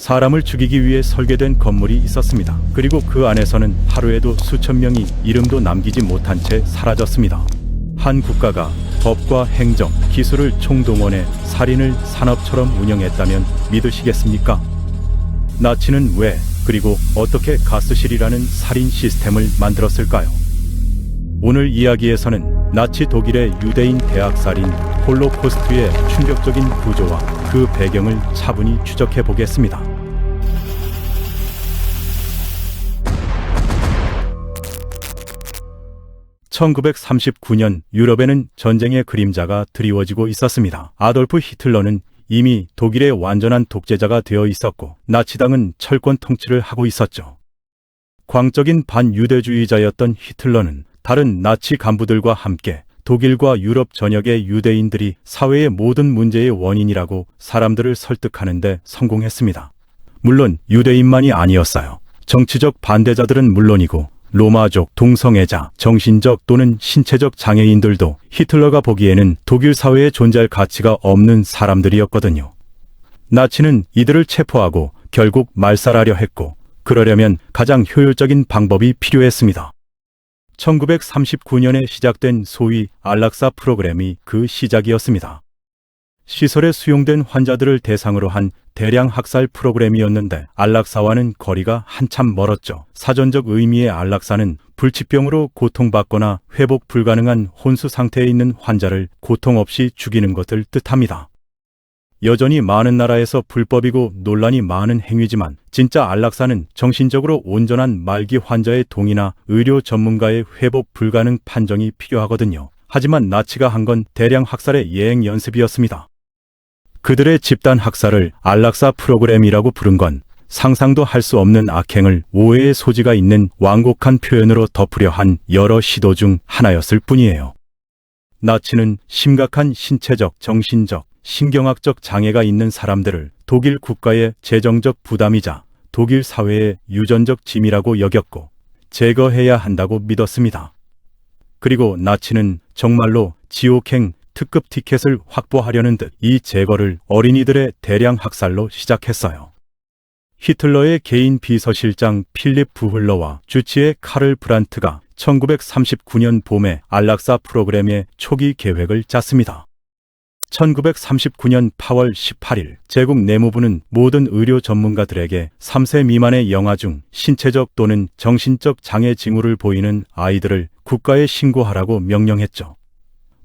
사람을 죽이기 위해 설계된 건물이 있었습니다. 그리고 그 안에서는 하루에도 수천 명이 이름도 남기지 못한 채 사라졌습니다. 한 국가가 법과 행정, 기술을 총동원해 살인을 산업처럼 운영했다면 믿으시겠습니까? 나치는 왜 그리고 어떻게 가스실이라는 살인 시스템을 만들었을까요? 오늘 이야기에서는 나치 독일의 유대인 대학 살인 홀로코스트의 충격적인 구조와 그 배경을 차분히 추적해 보겠습니다. (1939년) 유럽에는 전쟁의 그림자가 드리워지고 있었습니다. 아돌프 히틀러는 이미 독일의 완전한 독재자가 되어 있었고 나치당은 철권 통치를 하고 있었죠. 광적인 반유대주의자였던 히틀러는 다른 나치 간부들과 함께 독일과 유럽 전역의 유대인들이 사회의 모든 문제의 원인이라고 사람들을 설득하는데 성공했습니다. 물론 유대인만이 아니었어요. 정치적 반대자들은 물론이고 로마족, 동성애자, 정신적 또는 신체적 장애인들도 히틀러가 보기에는 독일 사회에 존재할 가치가 없는 사람들이었거든요. 나치는 이들을 체포하고 결국 말살하려 했고 그러려면 가장 효율적인 방법이 필요했습니다. 1939년에 시작된 소위 안락사 프로그램이 그 시작이었습니다. 시설에 수용된 환자들을 대상으로 한 대량 학살 프로그램이었는데 안락사와는 거리가 한참 멀었죠. 사전적 의미의 안락사는 불치병으로 고통받거나 회복 불가능한 혼수 상태에 있는 환자를 고통 없이 죽이는 것을 뜻합니다. 여전히 많은 나라에서 불법이고 논란이 많은 행위지만 진짜 안락사는 정신적으로 온전한 말기 환자의 동의나 의료 전문가의 회복 불가능 판정이 필요하거든요. 하지만 나치가 한 건 대량 학살의 예행 연습이었습니다. 그들의 집단 학살을 안락사 프로그램이라고 부른 건 상상도 할 수 없는 악행을 오해의 소지가 있는 완곡한 표현으로 덮으려 한 여러 시도 중 하나였을 뿐이에요. 나치는 심각한 신체적, 정신적, 신경학적 장애가 있는 사람들을 독일 국가의 재정적 부담이자 독일 사회의 유전적 짐이라고 여겼고 제거해야 한다고 믿었습니다. 그리고 나치는 정말로 지옥행 특급 티켓을 확보하려는 듯 이 제거를 어린이들의 대량 학살로 시작했어요. 히틀러의 개인 비서실장 필립 부흘러와 주치의 카를 브란트가 1939년 봄에 안락사 프로그램의 초기 계획을 짰습니다. 1939년 8월 18일 제국 내무부는 모든 의료 전문가들에게 3세 미만의 영아 중 신체적 또는 정신적 장애 징후를 보이는 아이들을 국가에 신고하라고 명령했죠.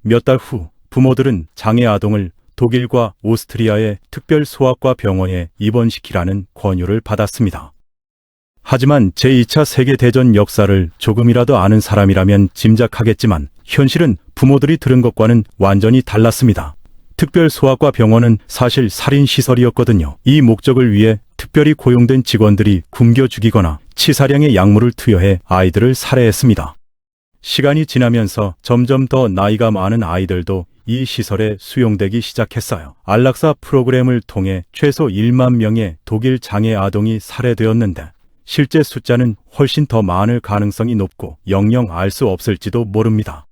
몇 달 후 부모들은 장애 아동을 독일과 오스트리아의 특별 소아과 병원에 입원시키라는 권유를 받았습니다. 하지만 제2차 세계대전 역사를 조금이라도 아는 사람이라면 짐작하겠지만 현실은 부모들이 들은 것과는 완전히 달랐습니다. 특별 소아과 병원은 사실 살인 시설이었거든요. 이 목적을 위해 특별히 고용된 직원들이 굶겨 죽이거나 치사량의 약물을 투여해 아이들을 살해했습니다. 시간이 지나면서 점점 더 나이가 많은 아이들도 이 시설에 수용되기 시작했어요. 안락사 프로그램을 통해 최소 1만 명의 독일 장애 아동이 살해되었는데 실제 숫자는 훨씬 더 많을 가능성이 높고 영영 알 수 없을지도 모릅니다.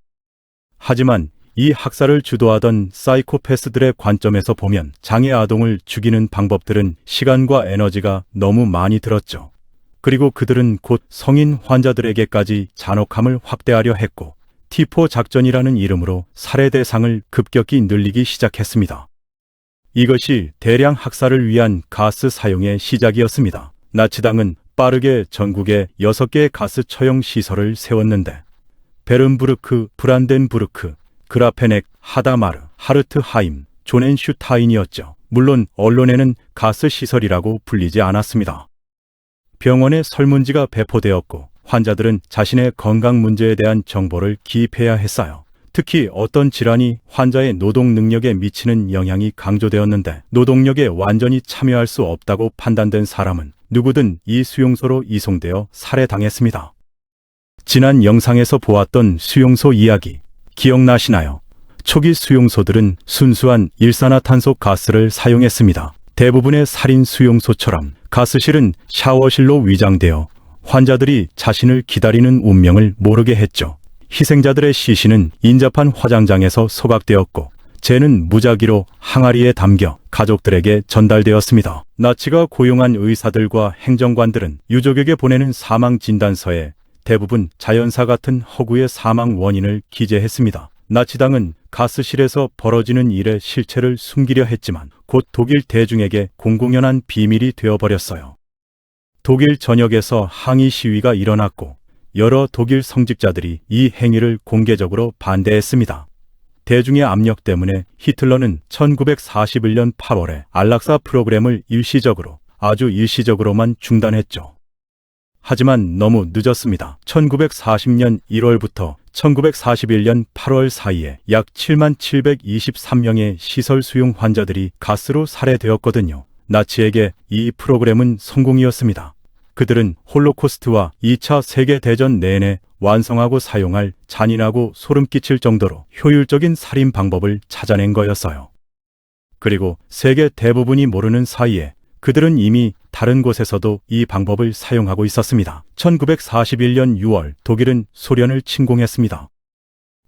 하지만 이 학살을 주도하던 사이코패스들의 관점에서 보면 장애 아동을 죽이는 방법들은 시간과 에너지가 너무 많이 들었죠. 그리고 그들은 곧 성인 환자들에게까지 잔혹함을 확대하려 했고 T4 작전이라는 이름으로 살해 대상을 급격히 늘리기 시작했습니다. 이것이 대량 학살을 위한 가스 사용의 시작이었습니다. 나치당은 빠르게 전국에 6개의 가스 처형 시설을 세웠는데 베른부르크, 브란덴부르크, 그라페넥, 하다마르, 하르트하임, 조넨슈타인이었죠. 물론 언론에는 가스 시설이라고 불리지 않았습니다. 병원에 설문지가 배포되었고 환자들은 자신의 건강 문제에 대한 정보를 기입해야 했어요. 특히 어떤 질환이 환자의 노동 능력에 미치는 영향이 강조되었는데 노동력에 완전히 참여할 수 없다고 판단된 사람은 누구든 이 수용소로 이송되어 살해당했습니다. 지난 영상에서 보았던 수용소 이야기 기억나시나요? 초기 수용소들은 순수한 일산화탄소 가스를 사용했습니다. 대부분의 살인 수용소처럼 가스실은 샤워실로 위장되어 환자들이 자신을 기다리는 운명을 모르게 했죠. 희생자들의 시신은 인접한 화장장에서 소각되었고 쟤는 무작위로 항아리에 담겨 가족들에게 전달되었습니다. 나치가 고용한 의사들과 행정관들은 유족에게 보내는 사망 진단서에 대부분 자연사 같은 허구의 사망 원인을 기재했습니다. 나치당은 가스실에서 벌어지는 일의 실체를 숨기려 했지만 곧 독일 대중에게 공공연한 비밀이 되어버렸어요. 독일 전역에서 항의 시위가 일어났고 여러 독일 성직자들이 이 행위를 공개적으로 반대했습니다. 대중의 압력 때문에 히틀러는 1941년 8월에 안락사 프로그램을 일시적으로 아주 일시적으로만 중단했죠. 하지만 너무 늦었습니다. 1940년 1월부터 1941년 8월 사이에 약 7만 723명의 시설 수용 환자들이 가스로 살해되었거든요. 나치에게 이 프로그램은 성공이었습니다. 그들은 홀로코스트와 2차 세계대전 내내 완성하고 사용할 잔인하고 소름 끼칠 정도로 효율적인 살인 방법을 찾아낸 거였어요. 그리고 세계 대부분이 모르는 사이에 그들은 이미 다른 곳에서도 이 방법을 사용하고 있었습니다. 1941년 6월 독일은 소련을 침공했습니다.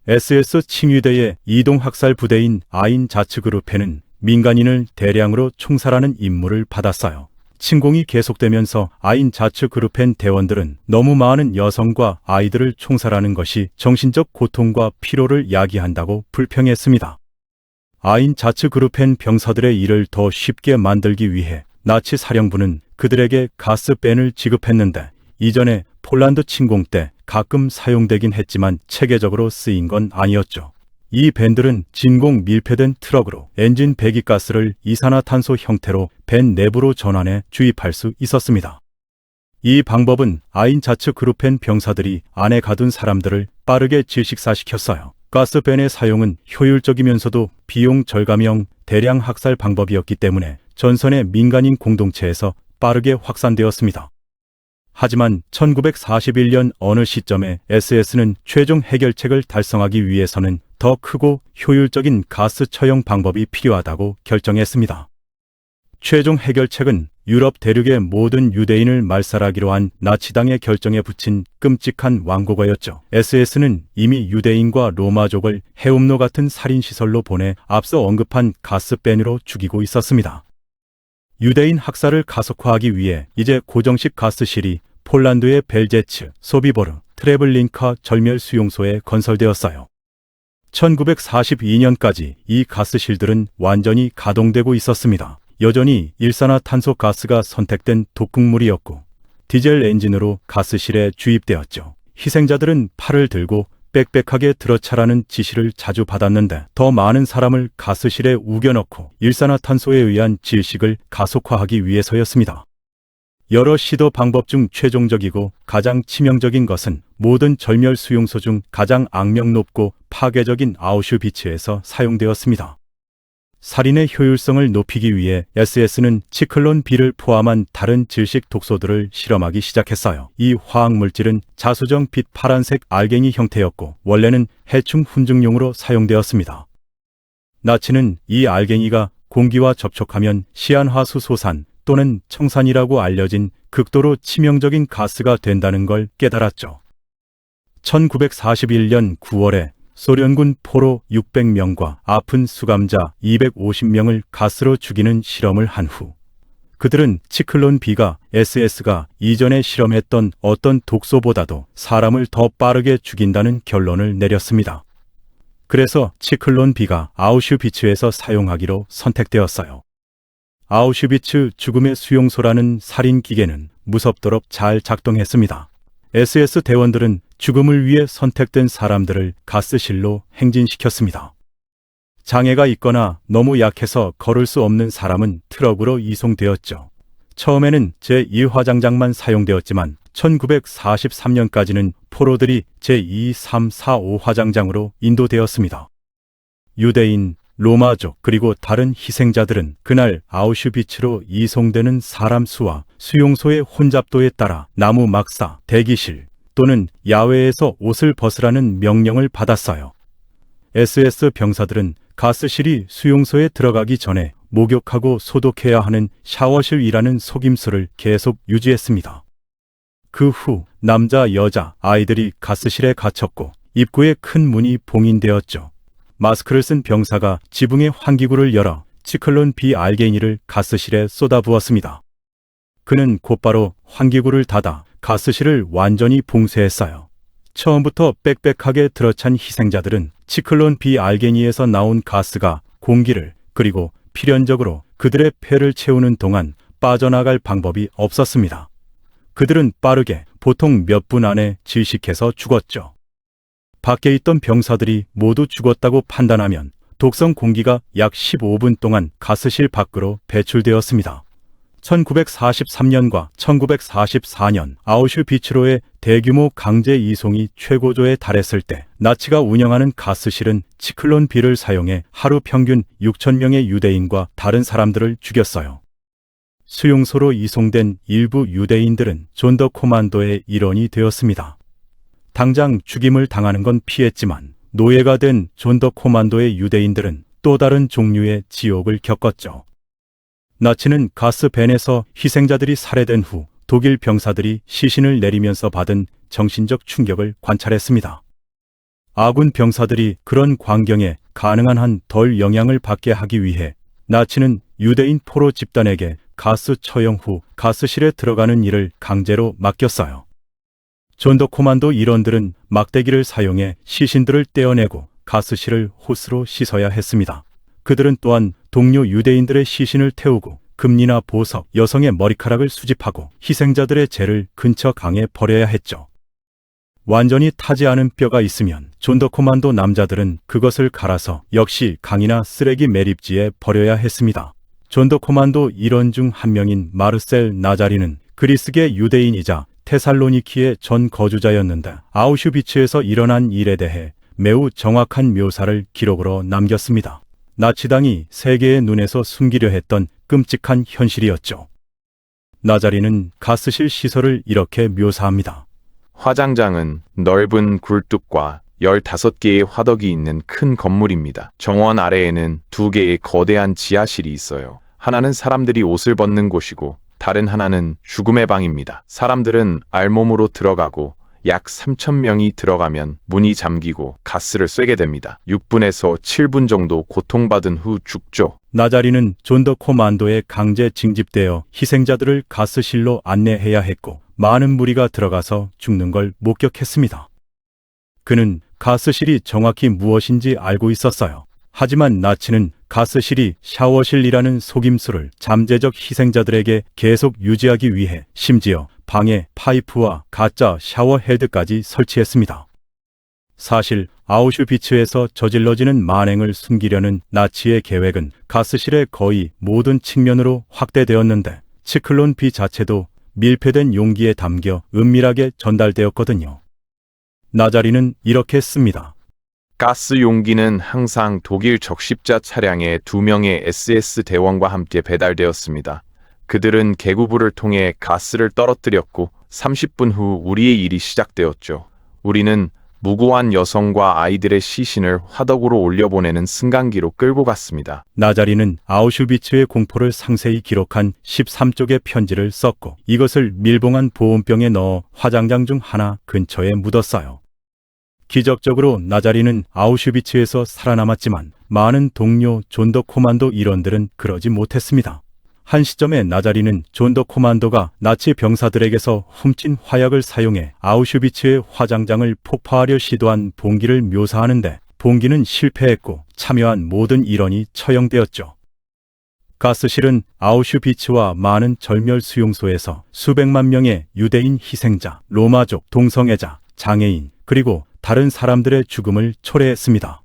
SS 칭위대의 이동 학살 부대인 아인 자츠 그룹페는 민간인을 대량으로 총살하는 임무를 받았어요. 침공이 계속되면서 아인 자츠 그룹펜 대원들은 너무 많은 여성과 아이들을 총살하는 것이 정신적 고통과 피로를 야기한다고 불평했습니다. 아인 자츠 그룹펜 병사들의 일을 더 쉽게 만들기 위해 나치 사령부는 그들에게 가스밴을 지급했는데 이전에 폴란드 침공 때 가끔 사용되긴 했지만 체계적으로 쓰인 건 아니었죠. 이 밴들은 진공 밀폐된 트럭으로 엔진 배기가스를 이산화탄소 형태로 밴 내부로 전환해 주입할 수 있었습니다. 이 방법은 아인자츠 그룹펜 병사들이 안에 가둔 사람들을 빠르게 질식사시켰어요. 가스밴의 사용은 효율적이면서도 비용 절감형 대량 학살 방법이었기 때문에 전선의 민간인 공동체에서 빠르게 확산되었습니다. 하지만 1941년 어느 시점에 SS는 최종 해결책을 달성하기 위해서는 더 크고 효율적인 가스 처형 방법이 필요하다고 결정했습니다. 최종 해결책은 유럽 대륙의 모든 유대인을 말살하기로 한 나치당의 결정에 붙인 끔찍한 왕고가였죠. SS는 이미 유대인과 로마족을 해움로 같은 살인시설로 보내 앞서 언급한 가스밴으로 죽이고 있었습니다. 유대인 학살을 가속화하기 위해 이제 고정식 가스실이 폴란드의 벨제츠, 소비보르, 트레블링카 절멸 수용소에 건설되었어요. 1942년까지 이 가스실들은 완전히 가동되고 있었습니다. 여전히 일산화탄소 가스가 선택된 독극물이었고 디젤 엔진으로 가스실에 주입되었죠. 희생자들은 팔을 들고 빽빽하게 들어차라는 지시를 자주 받았는데 더 많은 사람을 가스실에 우겨넣고 일산화탄소에 의한 질식을 가속화하기 위해서였습니다. 여러 시도 방법 중 최종적이고 가장 치명적인 것은 모든 절멸 수용소 중 가장 악명 높고 파괴적인 아우슈비츠에서 사용되었습니다. 살인의 효율성을 높이기 위해 SS는 치클론 B를 포함한 다른 질식 독소들을 실험하기 시작했어요. 이 화학 물질은 자수정 빛 파란색 알갱이 형태였고 원래는 해충 훈증용으로 사용되었습니다. 나치는 이 알갱이가 공기와 접촉하면 시안화수 소산 또는 청산이라고 알려진 극도로 치명적인 가스가 된다는 걸 깨달았죠. 1941년 9월에 소련군 포로 600명과 아픈 수감자 250명을 가스로 죽이는 실험을 한 후 그들은 치클론 B가 SS가 이전에 실험했던 어떤 독소보다도 사람을 더 빠르게 죽인다는 결론을 내렸습니다. 그래서 치클론 B가 아우슈비츠에서 사용하기로 선택되었어요. 아우슈비츠 죽음의 수용소라는 살인 기계는 무섭도록 잘 작동했습니다. SS 대원들은 죽음을 위해 선택된 사람들을 가스실로 행진시켰습니다. 장애가 있거나 너무 약해서 걸을 수 없는 사람은 트럭으로 이송되었죠. 처음에는 제1화장장만 사용되었지만 1943년까지는 포로들이 제2, 3, 4, 5화장장으로 인도되었습니다. 유대인, 로마족 그리고 다른 희생자들은 그날 아우슈비츠로 이송되는 사람 수와 수용소의 혼잡도에 따라 나무 막사, 대기실 또는 야외에서 옷을 벗으라는 명령을 받았어요. SS 병사들은 가스실이 수용소에 들어가기 전에 목욕하고 소독해야 하는 샤워실이라는 속임수를 계속 유지했습니다. 그 후 남자, 여자, 아이들이 가스실에 갇혔고 입구에 큰 문이 봉인되었죠. 마스크를 쓴 병사가 지붕의 환기구를 열어 치클론 B 알게니를 가스실에 쏟아부었습니다. 그는 곧바로 환기구를 닫아 가스실을 완전히 봉쇄했어요. 처음부터 빽빽하게 들어찬 희생자들은 치클론 B 알게니에서 나온 가스가 공기를 그리고 필연적으로 그들의 폐를 채우는 동안 빠져나갈 방법이 없었습니다. 그들은 빠르게 보통 몇 분 안에 질식해서 죽었죠. 밖에 있던 병사들이 모두 죽었다고 판단하면 독성 공기가 약 15분 동안 가스실 밖으로 배출되었습니다. 1943년과 1944년 아우슈비츠로의 대규모 강제 이송이 최고조에 달했을 때 나치가 운영하는 가스실은 치클론 B를 사용해 하루 평균 6천 명의 유대인과 다른 사람들을 죽였어요. 수용소로 이송된 일부 유대인들은 존더 코만도의 일원이 되었습니다. 당장 죽임을 당하는 건 피했지만 노예가 된 존 더 코만도의 유대인들은 또 다른 종류의 지옥을 겪었죠. 나치는 가스벤에서 희생자들이 살해된 후 독일 병사들이 시신을 내리면서 받은 정신적 충격을 관찰했습니다. 아군 병사들이 그런 광경에 가능한 한 덜 영향을 받게 하기 위해 나치는 유대인 포로 집단에게 가스 처형 후 가스실에 들어가는 일을 강제로 맡겼어요. 존더 코만도 일원들은 막대기를 사용해 시신들을 떼어내고 가스실을 호스로 씻어야 했습니다. 그들은 또한 동료 유대인들의 시신을 태우고 금리나 보석, 여성의 머리카락을 수집하고 희생자들의 재를 근처 강에 버려야 했죠. 완전히 타지 않은 뼈가 있으면 존더 코만도 남자들은 그것을 갈아서 역시 강이나 쓰레기 매립지에 버려야 했습니다. 존더 코만도 일원 중 한 명인 마르셀 나자리는 그리스계 유대인이자 테살로니키의 전 거주자였는데 아우슈비츠에서 일어난 일에 대해 매우 정확한 묘사를 기록으로 남겼습니다. 나치당이 세계의 눈에서 숨기려 했던 끔찍한 현실이었죠. 나자리는 가스실 시설을 이렇게 묘사합니다. 화장장은 넓은 굴뚝과 15개의 화덕이 있는 큰 건물입니다. 정원 아래에는 두 개의 거대한 지하실이 있어요. 하나는 사람들이 옷을 벗는 곳이고 다른 하나는 죽음의 방입니다. 사람들은 알몸으로 들어가고 약 3천 명이 들어가면 문이 잠기고 가스를 쐬게 됩니다. 6분에서 7분 정도 고통받은 후 죽죠. 나자리는 존더 코만도에 강제 징집되어 희생자들을 가스실로 안내해야 했고 많은 무리가 들어가서 죽는 걸 목격했습니다. 그는 가스실이 정확히 무엇인지 알고 있었어요. 하지만 나치는 가스실이 샤워실이라는 속임수를 잠재적 희생자들에게 계속 유지하기 위해 심지어 방에 파이프와 가짜 샤워 헤드까지 설치했습니다. 사실 아우슈비츠에서 저질러지는 만행을 숨기려는 나치의 계획은 가스실의 거의 모든 측면으로 확대되었는데 치클론 B 자체도 밀폐된 용기에 담겨 은밀하게 전달되었거든요. 나자리는 이렇게 씁니다. 가스 용기는 항상 독일 적십자 차량에 두 명의 SS 대원과 함께 배달되었습니다. 그들은 개구부를 통해 가스를 떨어뜨렸고 30분 후 우리의 일이 시작되었죠. 우리는 무고한 여성과 아이들의 시신을 화덕으로 올려보내는 승강기로 끌고 갔습니다. 나자리는 아우슈비츠의 공포를 상세히 기록한 13쪽의 편지를 썼고 이것을 밀봉한 보온병에 넣어 화장장 중 하나 근처에 묻었어요. 기적적으로 나자리는 아우슈비츠에서 살아남았지만 많은 동료 존더 코만도 일원들은 그러지 못했습니다. 한 시점에 나자리는 존더 코만도가 나치 병사들에게서 훔친 화약을 사용해 아우슈비츠의 화장장을 폭파하려 시도한 봉기를 묘사하는데 봉기는 실패했고 참여한 모든 일원이 처형되었죠. 가스실은 아우슈비츠와 많은 절멸 수용소에서 수백만 명의 유대인 희생자, 로마족, 동성애자, 장애인, 그리고 다른 사람들의 죽음을 초래했습니다.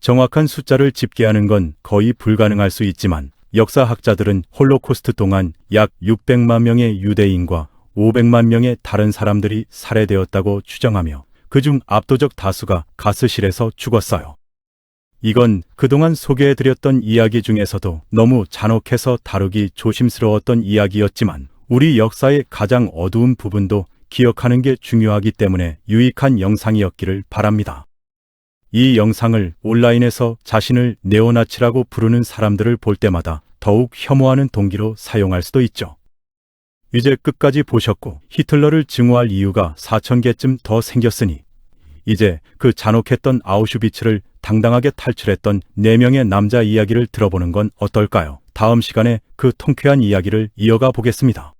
정확한 숫자를 집계하는 건 거의 불가능할 수 있지만 역사학자들은 홀로코스트 동안 약 600만 명의 유대인과 500만 명의 다른 사람들이 살해되었다고 추정하며 그중 압도적 다수가 가스실에서 죽었어요. 이건 그동안 소개해드렸던 이야기 중에서도 너무 잔혹해서 다루기 조심스러웠던 이야기였지만 우리 역사의 가장 어두운 부분도 기억하는 게 중요하기 때문에 유익한 영상이었기를 바랍니다. 이 영상을 온라인에서 자신을 네오나치라고 부르는 사람들을 볼 때마다 더욱 혐오하는 동기로 사용할 수도 있죠. 이제 끝까지 보셨고 히틀러를 증오할 이유가 4천 개쯤 더 생겼으니 이제 그 잔혹했던 아우슈비츠를 당당하게 탈출했던 4명의 남자 이야기를 들어보는 건 어떨까요? 다음 시간에 그 통쾌한 이야기를 이어가 보겠습니다.